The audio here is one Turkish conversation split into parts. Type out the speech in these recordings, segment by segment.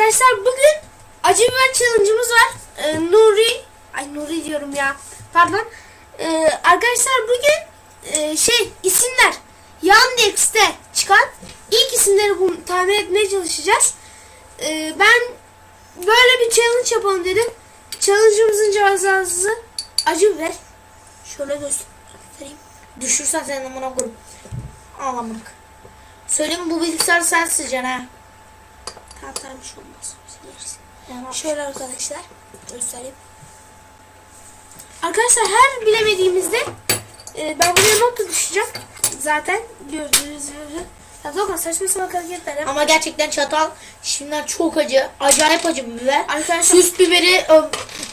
Arkadaşlar bugün acı biber challenge'ımız var. Ee, Nuri, ay Nuri diyorum ya. Pardon. Ee, arkadaşlar bugün e, şey isimler Yandex'te çıkan ilk isimleri bu, tahmin etmeye çalışacağız. Ee, ben böyle bir challenge yapalım dedim. Challenge'ımızın cezası acı biber. Şöyle göstereyim. Düşürsen senin amına. Al amına. Söyleyeyim bu bilgisayar sen sıcaksın ha. Şey olmaz. Şöyle arkadaşlar göstereyim. Arkadaşlar her bilemediğimizde e, ben buraya not da düşeceğim. Zaten gördüğünüz gibi. Ya Dokan saçma salak hareketler. Ama gerçekten çatal şimdiden çok acı. Acayip acı bir biber. Arkadaşlar Süs biberi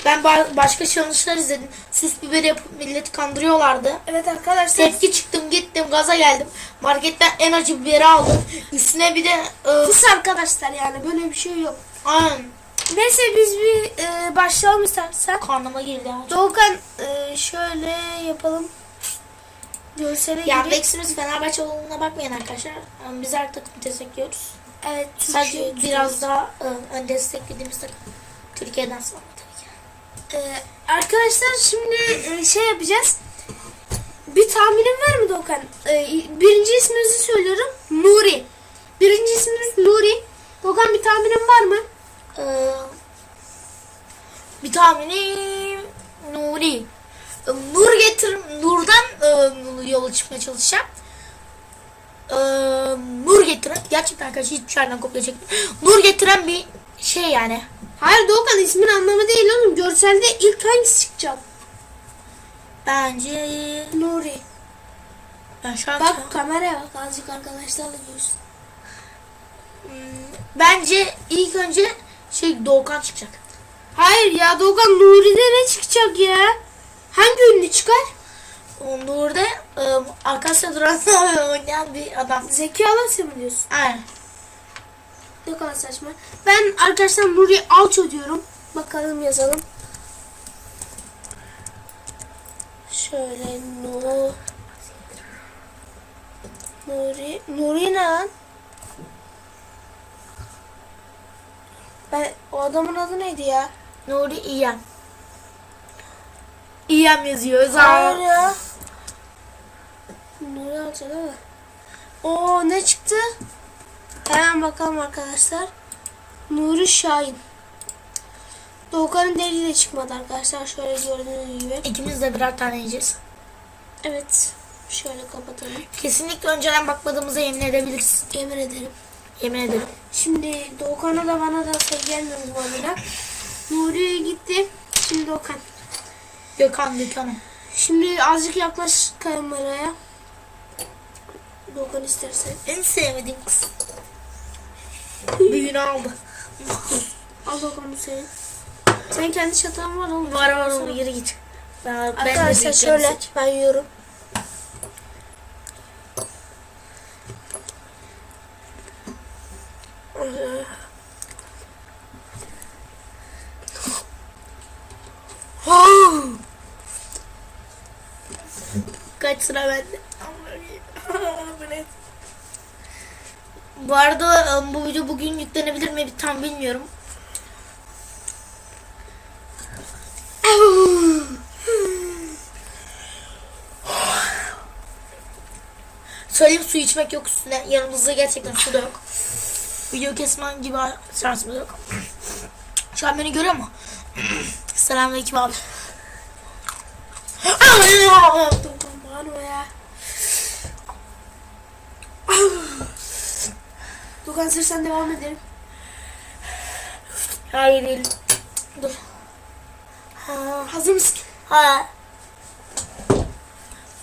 ben ba- başka challenge'lar izledim. Süs biberi yapıp milleti kandırıyorlardı. evet arkadaşlar Tepki çıktım gittim gaza geldim. Marketten en acı biberi aldım. Üstüne bir de pis arkadaşlar yani böyle bir şey yok. aynen, Neyse biz bir e, başlayalım istersen. karnıma girdi. Doğukan e, şöyle yapalım. Görsele Ya gireyim. Max'imiz Fenerbahçe olduğuna bakmayın arkadaşlar. Yani Biz her takımı destekliyoruz. Evet. Sadece Türkiye- biraz daha e, ön desteklediğimiz takım Türkiye'den sonra tabii ki. Ee, arkadaşlar şimdi e, şey yapacağız. Bir tahminin var mı Dokan? Ee, birinci isminizi söylüyorum. Nuri. Birinci isminiz Nuri. Dokan bir tahminin var mı? Ee, bir tahminim Nuri. Nur getir, Nur'dan e, yola çıkmaya çalışacağım. Ee, nur getiren, gerçekten arkadaşlar hiçbir şeyden kopya çekmiyorum. Nur getiren bir şey yani. Hayır Doğukan ismin anlamı değil oğlum. Görselde ilk hangisi çıkacak? Bence Nuri. ben şu an Bak kameraya bak azıcık arkadaşlarla görsün. Hmm, bence ilk önce şey Doğukan çıkacak. Hayır ya Doğukan Nuri'de ne çıkacak ya? Hangi ünlü çıkar? O Nur'da e, arkadaşlar duran oynayan bir adam. Zeki Alasya mı diyorsun? Aynen. Ne kadar saçma. Ben arkadaşlar Nuri Alço diyorum. Bakalım yazalım. Şöyle Nu Nuri Nuri ne lan? Ben o adamın adı neydi ya? Nuri İyem. İyem yazıyor. Hayır Alço değil mi? Oo ne çıktı? Hemen bakalım arkadaşlar. Nuri Şahin. Doğukan'ın deliği de çıkmadı arkadaşlar. Şöyle gördüğünüz gibi. İkimiz de birer tane yiyeceğiz. Evet. Şöyle kapatalım. Kesinlikle önceden bakmadığımıza yemin edebiliriz. Yemin ederim. Yemin ederim. Şimdi Doğukan'a da bana da şey gelmiyor bu arada. Nuri gitti. Şimdi Doğukan. Gökhan Gökhan'ı. Şimdi azıcık yaklaş kameraya. Doğukan istersen. En sevmediğim kız. Büyüğünü aldı. Al Doğukan bu senin. Senin kendi çatan var oğlum. Var var oğlum geri git. Ben, Arkadaşlar şöyle seç- ben yiyorum. Kaç sıra bende? Bu arada um, bu video bugün yüklenebilir mi tam bilmiyorum. Söyleyeyim su içmek yok üstüne. Yanımızda gerçekten su da yok. Video kesmem gibi şansımız yok. Şu an beni görüyor mu? Selamünaleyküm abi. Bana ya. Dokan sır sen devam edelim. Hayır değil. Dur. Ha. Hazır mısın? Ha.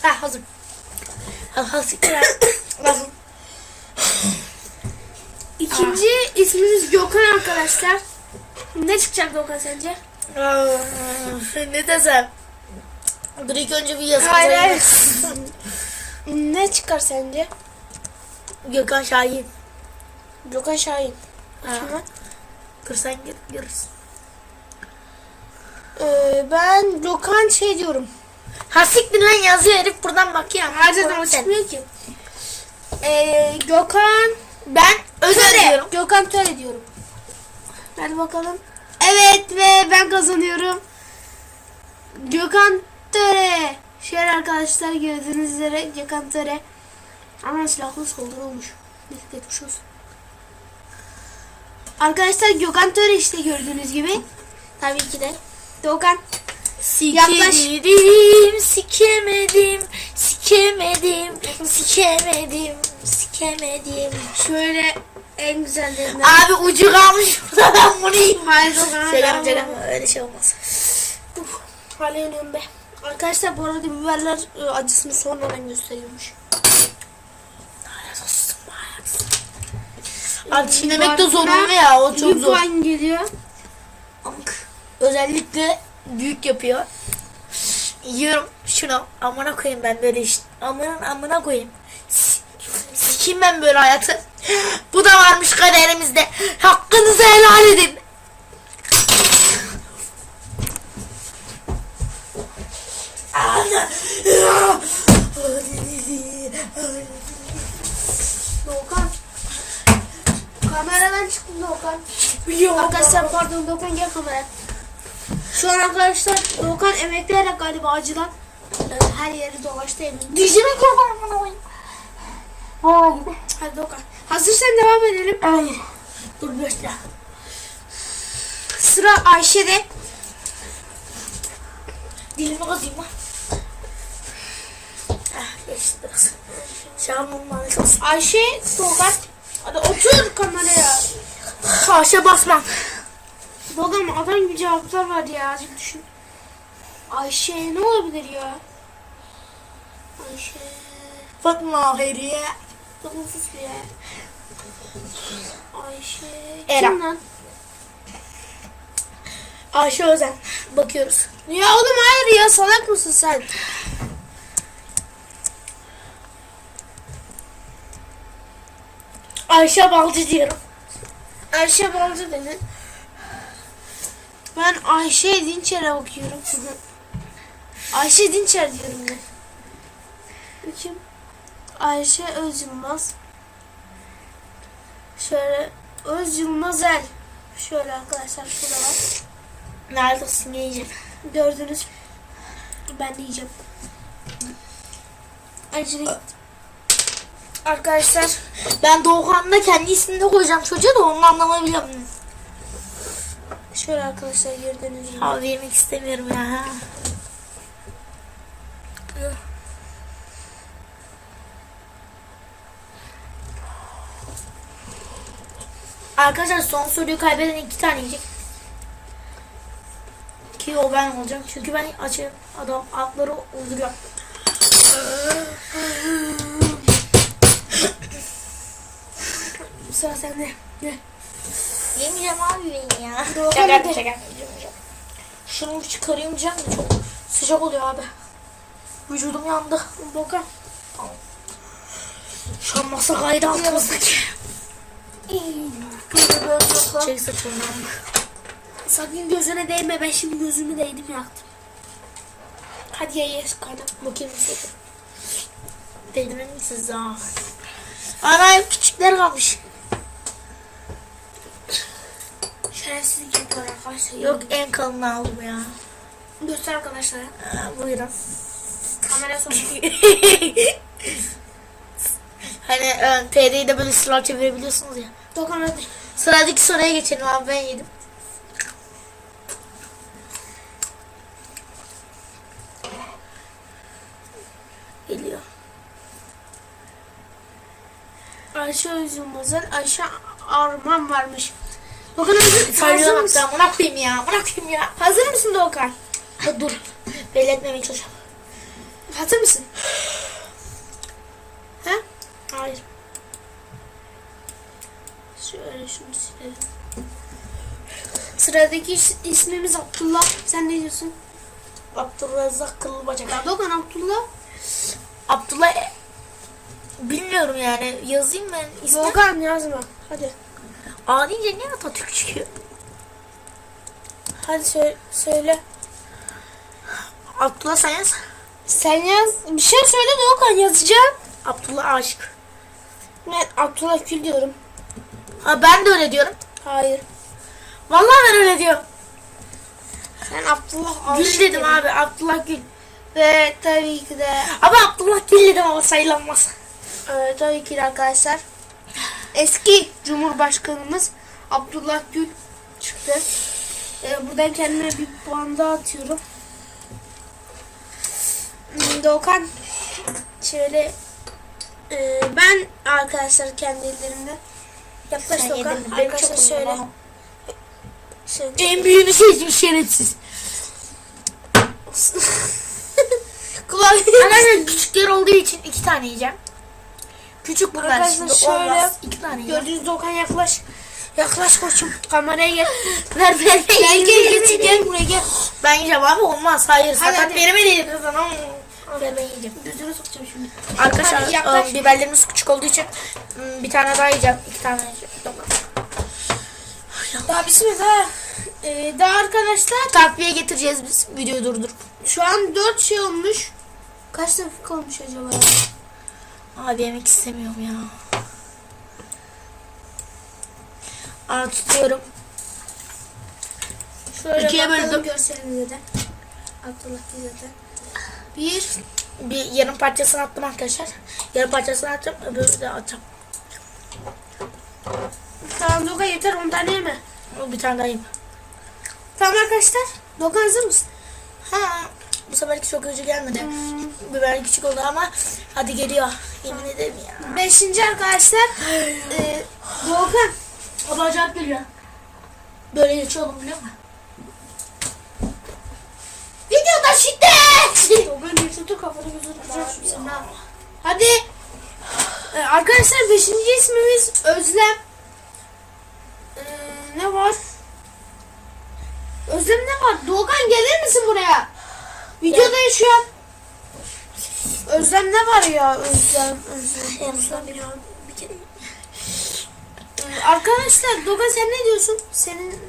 Ha hazır. Ha hazır. hazır. İkinci isminiz Gökhan arkadaşlar. Ne çıkacak Dokan sence? Aa, ne desem? Dur ilk önce bir yazı Hayır. Ne çıkar sence? Gökhan Şahin. Gökhan Şahin. Dur sen gör, görürsün. Ee, ben Gökhan şey diyorum. Ha siktir lan yazıyor herif buradan bakıyor. Her zaman çıkmıyor ki. Ee, Gökhan Ben Töre. diyorum. Gökhan Töre diyorum. Hadi bakalım. Evet ve ben kazanıyorum. Gökhan Töre. Şöyle arkadaşlar gördüğünüz üzere Gökhan Töre. Ama silahlı saldırı olmuş. Neyse geçmiş olsun. Arkadaşlar Gökhan Töre işte gördüğünüz gibi. Tabii ki de. Gökhan. Sikemedim, sikemedim, sikemedim, sikemedim, sikemedim. Şöyle en güzellerinden. Abi ucu kalmış burada ben bunu yiyeyim. Hayır yapacak ama öyle şey olmaz. Uf, hala yanıyorum be. Arkadaşlar bu arada biberler e, acısını sonradan gösteriyormuş. Abi çiğnemek de zorunlu ya o çok zor. puan geliyor. Özellikle büyük yapıyor. Yiyorum şunu. Amına koyayım ben böyle işte. Amına amına koyayım. S- Sikeyim ben böyle hayatı. Bu da varmış kaderimizde. Hakkınızı helal edin. Ana. Kameradan çıktın Doğukan. Biliyorum. Arkadaşlar pardon Doğukan gel kameraya. Şu an arkadaşlar Doğukan emekleyerek galiba acıdan e, her yeri dolaştı emin. Dizime kurban amına koyayım. Vay be. Hadi Doğukan. Hazırsan devam edelim. Hayır. Dur dakika. Sıra Ayşe'de. Dilimi kazıyım lan. Ah geçti biraz. Lanet olsun. Ayşe Doğukan. Hadi otur kameraya. Haşa basmam. Doğukan adam gibi cevaplar var ya azıcık düşün. Ayşe ne olabilir ya? Ayşe. Fatma Hayriye. Bakın sus ya. Ayşe. Era. Kim lan? Ayşe Özen. Bakıyoruz. Ya oğlum hayır ya salak mısın sen? Ayşe Balcı diyorum. Ayşe Balcı dedin. Ben Ayşe Dinçer'e bakıyorum. Ayşe Dinçer diyorum ben. Kim? Ayşe Öz Yılmaz. Şöyle Öz Yılmaz El. Şöyle arkadaşlar şurada var. Neredesin yiyeceğim. Gördünüz. Ben de yiyeceğim. Acele Arkadaşlar Ben Doğukan'da kendi ismini de koyacağım çocuğa da onun anlamayı biliyorum. şöyle arkadaşlar gördüğünüz gibi. Abi yemek istemiyorum ya. Arkadaşlar son soruyu kaybeden iki tane yiyecek. Ki o ben olacağım. Çünkü ben açığım. Adam atları uyduruyor. Sıra sende. Ne? Yemeyeceğim abi ben ya. Şaka şaka. Şunu bir çıkarayım de çok sıcak oluyor abi. Vücudum yandı. Boka. Şu an masa kaydı altımızdaki. Çek saçımdan. Sakın gözüne değme. Ben şimdi gözümü değdim yaktım. Hadi ye ye kaynak. Bakayım nasıl. Değdirmen siz daha. Ana hep küçükler kalmış. Şerefsizlik yapıyor arkadaşlar. Yok en kalını aldım ya. Göster arkadaşlara. Aa, buyurun. Kamera sonu. hani e, TR'yi de böyle sıra çevirebiliyorsunuz ya. Dokan hadi. Sıradaki soruya geçelim abi ben yedim. Geliyor. Ayşe Özülmaz'ın Ayşe Arman varmış. Dokan hazır, mısın? amına koyayım ya. Amına koyayım ya. Hazır mısın Doğukan? Ha, dur. Belli etmemeye çalışıyorum. Hazır mısın? He? Hayır. Şöyle şunu silelim. Sıradaki is- ismimiz Abdullah. Sen ne diyorsun? Abdurrezzak kıllı bacak. Ya Doğukan Abdullah. Abdullah e, bilmiyorum yani yazayım ben ismi. Doğukan yazma. Hadi. A deyince niye Atatürk çıkıyor? Hadi söyle. söyle. Abdullah sen yaz. Sen yaz. Bir şey söyle Doğukan yazacağım. Abdullah aşık. Ben Abdullah Gül diyorum. Ha ben de öyle diyorum. Hayır. Vallahi ben öyle diyorum. Sen Abdullah Gül dedim dedin. abi. Abdullah Gül. Ve tabii ki de Ama Abdullah Gül dedim ama sayılanmaz. e, tabii ki de arkadaşlar eski Cumhurbaşkanımız Abdullah Gül çıktı. E, buradan kendime bir puan daha atıyorum. Hmm, Doğukan şöyle e, ben arkadaşlar kendi ellerimle yaklaş Sen Doğukan. yedin Arkadaşlar çok şöyle. şöyle En büyüğünü seçtim şerefsiz. Kulak Arkadaşlar küçükler olduğu için iki tane yiyeceğim. Küçük şimdi şöyle olmaz. İki tane. Gördüğünüz Doğukan yaklaş. Yaklaş koçum. Kameraya gel. Ver ver. Gel gel gel gel buraya gel. Ben yiyeceğim abi olmaz. Hayır Hadi, sakat hadi. veremedi sana. Ver ben yiyeceğim. Gözüne sokacağım şimdi. Arkadaşlar ıı, biberlerimiz küçük olduğu için ıı, bir tane daha yiyeceğim. İki tane yiyeceğim. Tamam. Daha bismillah. Daha, ee, daha arkadaşlar Takviye getireceğiz biz. Videoyu durdurup. şu an 4 şey olmuş. Kaç dakika olmuş acaba? Abi yemek istemiyorum ya. Aa tutuyorum. Şöyle İkiye böldüm. görselimize de. Abdullah zaten. Bir. Bir yarım parçasını attım arkadaşlar. Yarım parçasını atacağım. Öbürü de atacağım. Tamam Doga yeter 10 tane yeme. Bir tane daha yiyeyim. Tamam arkadaşlar. Doga hazır mısın? Ha, bu seferki çok acı gelmedi. Biber küçük oldu ama hadi geliyor. Yemin ederim ya. Beşinci arkadaşlar. Doğukan. Baba acayip geliyor. Böyle geçiyor oğlum biliyor musun? Videoda şiddet. Doğukan YouTube'da kafanı gözünü ha. Hadi. Ee, arkadaşlar beşinci ismimiz Özlem. Ee, ne var? Özlem ne var? Doğukan gelir misin buraya? Videodayız şu an. Özlem ne var ya? Özlem, Özlem, Özlem ya. Bir kere. Arkadaşlar Doga sen ne diyorsun? Senin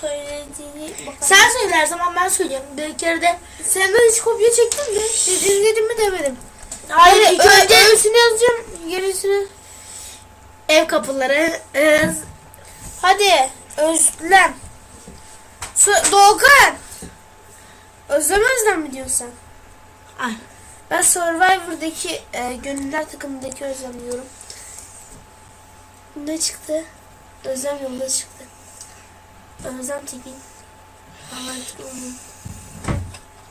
söylediğini bakalım. Sen söyle her zaman ben söyleyeyim. Bir kere de Senden hiç kopya çektin mi? Dedim mi demedim. Hayır ilk Ö- önce öylesini yazacağım. Gerisini. ev kapıları. Hadi. Özlem. Doğukan. Özlem Özlem mi diyorsun sen? Ay. Ben Survivor'daki e, gönüller takımındaki Özlem diyorum. Ne çıktı? Özlem yolda çıktı. Özlem Tekin.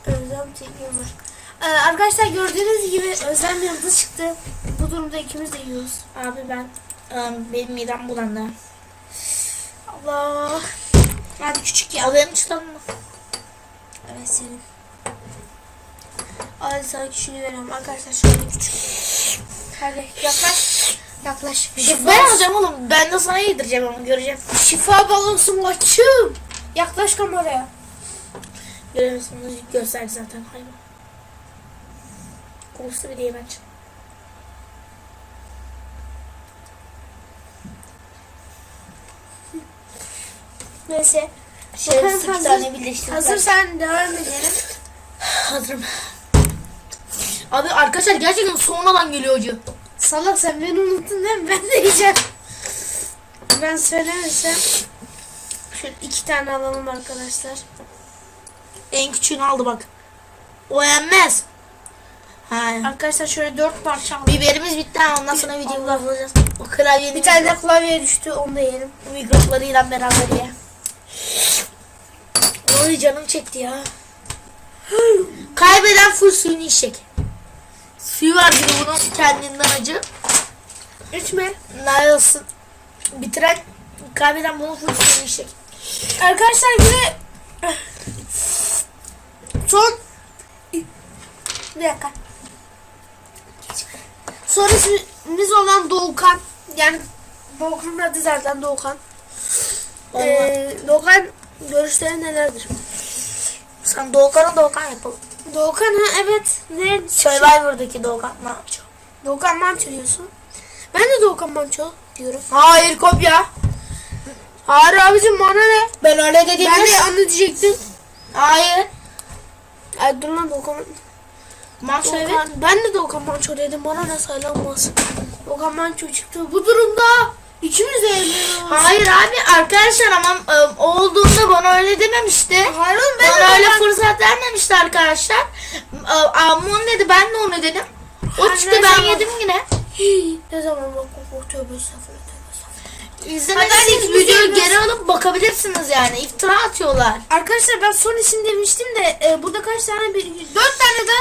Özlem Tekin var. Ee, arkadaşlar gördüğünüz gibi Özlem Yıldız çıktı. Bu durumda ikimiz de yiyoruz. Abi ben e, benim midem bulandı. Allah. Hadi küçük ya. Al benim çıtalım mı? Evet senin. Hadi sana küçüğünü veriyorum. Arkadaşlar şöyle küçük. Hadi yaklaş. Yaklaş. Ben alacağım oğlum. Ben de sana yedireceğim ama göreceğim. Şifa balonsun koçum. Yaklaş kameraya. Göremiyorsunuz gösterdi zaten hayvan. Konuştu bir diye bence. Neyse. Şöyle iki hazır- tane birleştirdim. Hazırsan devam edelim. Hazırım. Abi arkadaşlar gerçekten sonradan geliyor acı. Salak sen beni unuttun değil mi? Ben de yiyeceğim. Ben söylemesem. Şöyle iki tane alalım arkadaşlar. En küçüğünü aldı bak. O yenmez. Ha. Arkadaşlar şöyle dört parça alalım. Biberimiz bitti ha ondan sonra videoyu kapatacağız. O klavyenin Bir tane de klavye düştü onu da yiyelim. mikroplarıyla beraber ye. Oy canım çekti ya. Kaybeden full suyunu içecek. Suyu var gibi bunun kendinden acı. İçme. Nasılsın? Bitiren kaybeden bunun full suyunu içecek. Arkadaşlar de son bir dakika. Son ismimiz olan Doğukan. Yani Doğukan'ın adı zaten Doğukan. Ee, Doğukan görüşleri nelerdir? Sen Doğukan'a Doğukan yapalım. Doğukan ha evet. Ne? Survivor'daki Doğukan yapacak? Doğukan Manço diyorsun. Ben de Doğukan Manço diyorum. Hayır kopya. Hayır abicim bana ne? Ben öyle dedim. Ben de diyecektim. Hayır. Ay dur lan Doğukan. Manşo evet. Ben de Doğukan Manço dedim. Bana ne saylanmaz. Doğukan Manço çıktı. Bu durumda İkimiz evleniyoruz. Hayır abi arkadaşlar ama e, olduğunda bana öyle dememişti. Hayır oğlum ben Bana öyle fırsat vermemişti arkadaşlar. E, Amon dedi ben de onu dedim. O Ha, çıktı ben zaman? yedim yine. Hii, Ne zaman bak bak tövbe estağfurullah tövbe estağfurullah. İzlemediyseniz videoyu geri alıp bakabilirsiniz yani. İftira atıyorlar. Arkadaşlar ben son isim demiştim de e, burada kaç tane bir dört tane de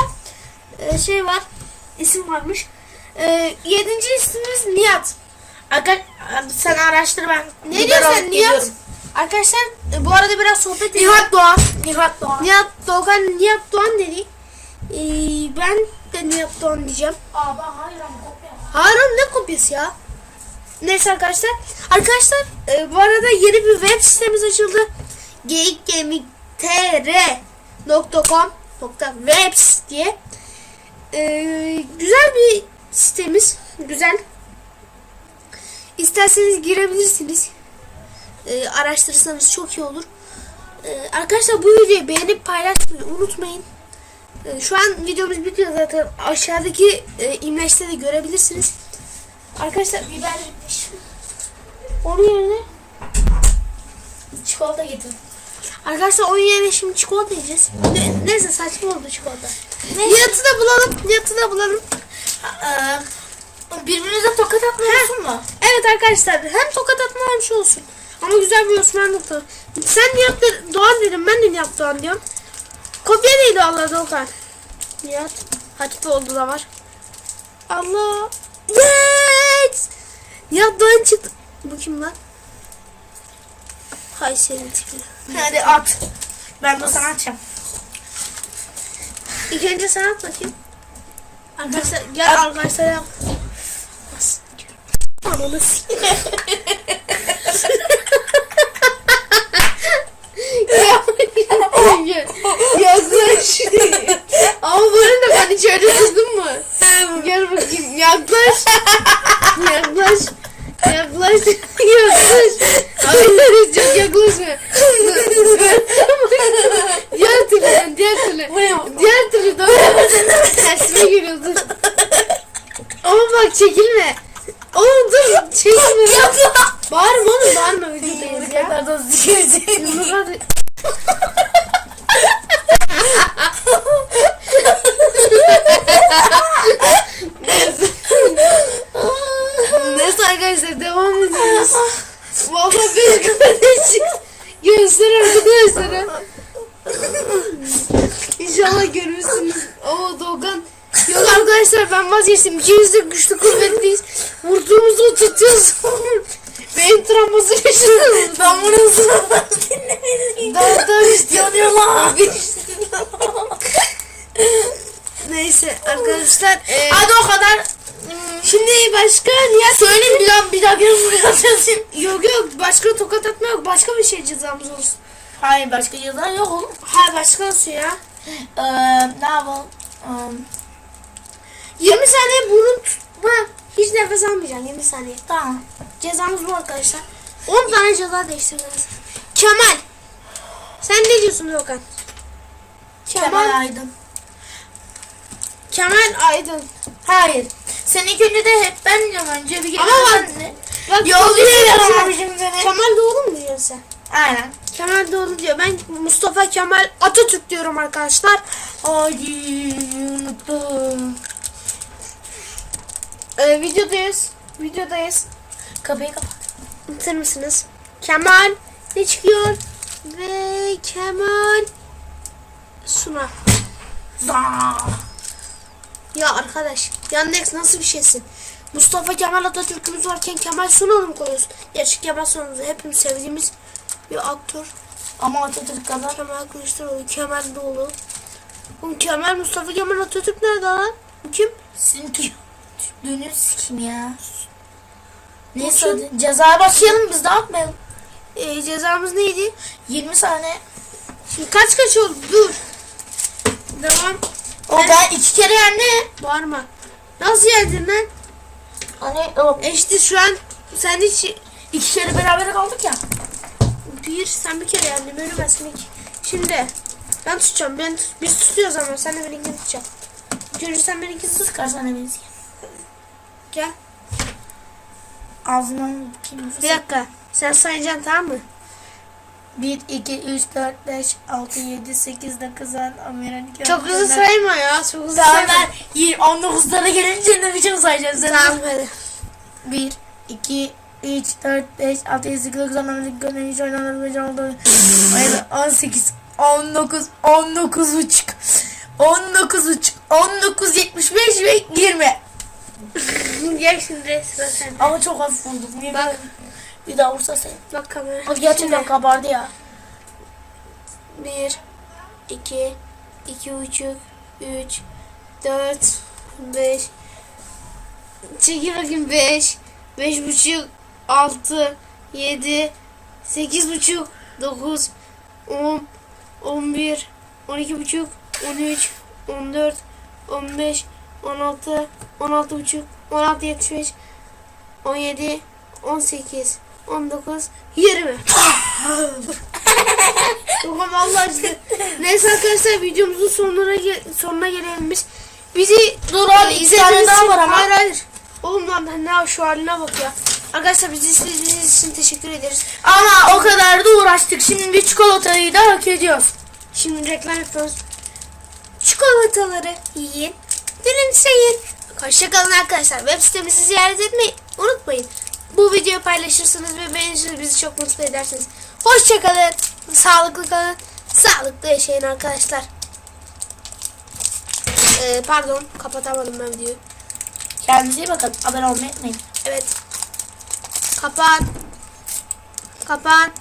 e, şey var isim varmış. E, yedinci ismimiz Nihat. Arkadaşlar sen araştır ben. Ne diyorsun Nihat? Arkadaşlar e, bu arada biraz sohbet edelim. Nihat Doğan. Nihat Doğan. Nihat Doğan Nihat Doğan dedi. E, ben de Nihat Doğan diyeceğim. Abi hayır ama kopya. Harun ne kopyası ya? Neyse arkadaşlar. Arkadaşlar e, bu arada yeni bir web sitemiz açıldı. geyikgemik.com.webs diye. E, güzel bir sitemiz. Güzel. İsterseniz girebilirsiniz. E, araştırırsanız çok iyi olur. E, arkadaşlar bu videoyu beğenip paylaşmayı unutmayın. E, Şu an videomuz bitiyor zaten. Aşağıdaki e, imleçte de görebilirsiniz. Arkadaşlar Biber bitmiş. onun yerine Çikolata getir. Arkadaşlar onun yerine şimdi çikolata yiyeceğiz. Ne, neyse saçma oldu çikolata. Nihat'ı da bulalım. Nihat'ı da bulalım. Ee, birbirinize tokat atmıyorsun mu? Evet arkadaşlar hem tokat atma hem şey olsun. Ama güzel bir Osmanlı da. Sen Nihat de- Doğan dedim ben de Nihat Doğan diyorum. Kopya neydi Allah Doğan? Nihat. Hatipoğlu da var. Allah. Yes! Nihat Doğan çıktı. Bu kim lan? Hay senin. Hadi at. Ben de sana atacağım. İlk önce sen at bakayım. Arkadaşlar gel arkadaşlar yap. Ananı Yaklaş. Ama bu arada ben hiç öyle kızdım mı? Gel bakayım. Yaklaş. Yaklaş. Yaklaş. Hayır çok yaklaşma. diğer türlü diğer türlü. Diğer türlü doğru. Tersime giriyorsun. Ama bak çekilme. Oğlum dur çekilme. Bağırma oğlum bağırma videodayız ya. Yumruk at- Neyse arkadaşlar ediyoruz. Vallahi bir kardeşim. Göster arkadaşlara. İnşallah görürsünüz. Oo Doğan. Yok arkadaşlar ben vazgeçtim. İkimiz de güçlü kuvvetliyiz. Vurduğumuzu tutuyoruz. Beyin travması geçiriyoruz. Ben bunu sınavdan dinlemedim. Daha daha işte. Yanıyorlar. Neyse arkadaşlar. e, Hadi o kadar. Şimdi başka niye Söyleyeyim bir daha bir daha atıyorsun. Yok yok başka tokat atma yok. Başka bir şey cezamız olsun. Hayır başka ceza yok oğlum. Ha başka olsun ya. Ee, ne yapalım? Ee, 20 saniye burun tutma. Hiç nefes almayacaksın 20 saniye. tamam. Cezamız bu arkadaşlar. 10 tane ceza değiştireceğiz. Kemal. Sen ne diyorsun Dokan? Kemal Aydın. Kemal Aydın. Hayır. Sen ilk önce de hep ben diyorum önce bir Ama bak- de. Bak Yol seni. Kemal Doğulu mu diyorsun sen? Aynen. Kemal Doğulu diyor. Ben Mustafa Kemal Atatürk diyorum arkadaşlar. Ay unuttum. Ee, videodayız. Videodayız. Kapıyı kapat. Unutur mısınız? Kemal ne çıkıyor? Ve Kemal Suna. Zaa. Ya arkadaş Yandex nasıl bir şeysin? Mustafa Kemal Atatürk'ümüz varken Kemal Sunal'ı mı koyuyorsun? Gerçi Kemal Sunal'ı hepimiz sevdiğimiz bir aktör. Ama Atatürk kadar. Kemal Kılıçdaroğlu, Kemal Doğulu. Oğlum Kemal Mustafa Kemal Atatürk nerede lan? Bu kim? Sizin Dönüz kim ya? Neyse hadi cezaya başlayalım biz dağıtmayalım. Ee, cezamız neydi? 20 saniye. Şimdi kaç kaç oldu? Dur. Devam. O ben iki kere yendim. Bağırma. Nasıl yedin lan? Hani o, E işte şu an sen hiç iki kere beraber kaldık ya. bir sen bir kere yendin bölümezsin iki. Şimdi ben tutacağım. Ben tut- biz tutuyoruz ama sen de benimkini tutacaksın. İlk önce sen benimkini tut. Kaç tane benziyor? Gel. Ağzından. Bir dakika. Sen sayacaksın tamam mı? 1, 2, 3, 4, 5, 6, 7, 8, 9, 10, 11, 12, Çok hızlı sayma ya. Çok hızlı Tamam sayma. ben 19'lara gelince ne biçim sayacağım sen? Tamam hadi. 1, 2, 3, 4, 5, 6, 7, 8, 9, 10, 11, 12, 13, 14, 15, 16, 18, 19, 19 buçuk. 19 buçuk. 19, 75 ve 20. Gel şimdi sıra sende. Ama çok hafif. Yemin Bak. Bir daha vursa sen. Bak kamera. Bak gerçekten Şimdi. kabardı ya. Bir, iki, iki buçuk, üç, dört, beş. Çekil bakayım beş, beş buçuk, altı, yedi, sekiz buçuk, dokuz, on, on bir, on iki buçuk, on üç, on dört, on beş, on altı, on altı buçuk, on altı yetmiş beş, on yedi, on sekiz, on dokuz, yirmi. Tamam Allah aşkına. Neyse arkadaşlar videomuzun sonuna gel sonuna gelelim biz. Bizi Dur abi, iki tane daha var ama. Hayır hayır. Oğlum lan ben ne şu haline bak ya. Arkadaşlar bizi izlediğiniz için teşekkür ederiz. Ama o kadar da uğraştık. Şimdi bir çikolatayı da hak ediyoruz. Şimdi reklam yapıyoruz. Çikolataları yiyin. Gülümseyin. Hoşçakalın arkadaşlar. Web sitemizi ziyaret etmeyi unutmayın. Bu videoyu paylaşırsınız ve beğenirsiniz. Bizi çok mutlu edersiniz. Hoşçakalın. Sağlıklı kalın. Sağlıklı yaşayın arkadaşlar. Ee, pardon kapatamadım ben videoyu. Kendinize bakın. Abone olmayı unutmayın. Evet. Kapan. Kapan.